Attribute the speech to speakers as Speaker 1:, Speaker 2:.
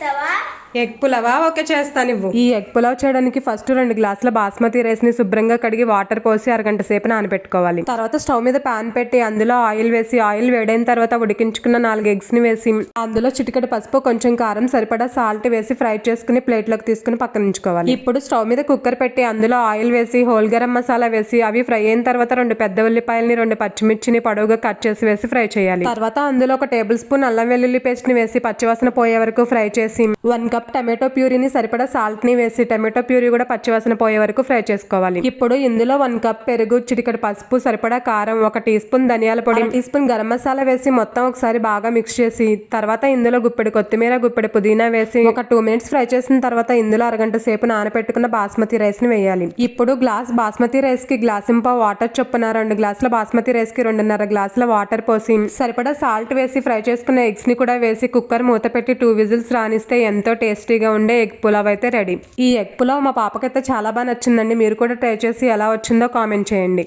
Speaker 1: estaba
Speaker 2: egg పులావా? Okay చేస్తాను ఇవ్వు. ఈ ఎగ్ పులావ్ చేయడానికి ఫస్ట్ రెండు గ్లాసుల బాస్మతి రైస్ని శుభ్రంగా కడిగి వాటర్ పోసి అరగంట సేపు నానబెట్టుకోవాలి. తర్వాత స్టవ్ మీద పాన్ పెట్టి అందులో ఆయిల్ వేసి ఆయిల్ వేడైన తర్వాత ఉడికించుకున్న నాలుగు ఎగ్స్ని వేసి అందులో చిటికటి పసుపు కొంచెం కారం సరిపడా సాల్ట్ వేసి ఫ్రై చేసుకుని ప్లేట్లోకి తీసుకుని పక్కన ఉంచుకోవాలి. ఇప్పుడు స్టవ్ మీద కుక్కర్ పెట్టి అందులో ఆయిల్ వేసి హోల్ గరం మసాలా వేసి అవి ఫ్రై అయిన తర్వాత రెండు పెద్ద ఉల్లిపాయలని రెండు పచ్చిమిర్చిని పొడవుగా కట్ చేసి వేసి ఫ్రై చేయాలి. తర్వాత అందులో ఒక టేబుల్ స్పూన్ అల్లం వెల్లుల్లి పేస్ట్ని వేసి పచ్చివాసన పోయే వరకు ఫ్రై చేసి వన్ కప్ టమాటో ప్యూరీని సరిపడా సాల్ట్ని వేసి టమాటో ప్యూరీ కూడా పచ్చివాసన పోయే వరకు ఫ్రై చేసుకోవాలి. ఇప్పుడు ఇందులో వన్ కప్ పెరుగు చిటికెడు పసుపు సరిపడా కారం ఒక టీ స్పూన్ ధనియాల పొడి టీ స్పూన్ గరం మసాలా వేసి మొత్తం ఒకసారి బాగా మిక్స్ చేసి తర్వాత ఇందులో గుప్పెడు కొత్తిమీర గుప్పెడు పుదీనా వేసి ఒక టూ మినిట్స్ ఫ్రై చేసిన తర్వాత ఇందులో అరగంట సేపు నానబెట్టుకున్న బాస్మతి రైస్ని వేయాలి. ఇప్పుడు గ్లాస్ బాస్మతి రైస్కి గ్లాస్ వాటర్ చొప్పున రెండు గ్లాసుల బాస్మతి రైస్కి రెండున్నర గ్లాసుల వాటర్ పోసి సరిపడా సాల్ట్ వేసి ఫ్రై చేసుకున్న ఎగ్స్ని కూడా వేసి కుక్కర్ మూత పెట్టి టూ విజిల్స్ రానిస్తే ఎంతో టేస్ట్ టేస్టీగా ఉండే ఎగ్ పులావ్ అయితే రెడీ. ఈ ఎగ్ పులావ్ మా పాపకైతే చాలా బాగా నచ్చిందండి. మీరు కూడా ట్రై చేసి ఎలా వచ్చిందో కామెంట్ చేయండి.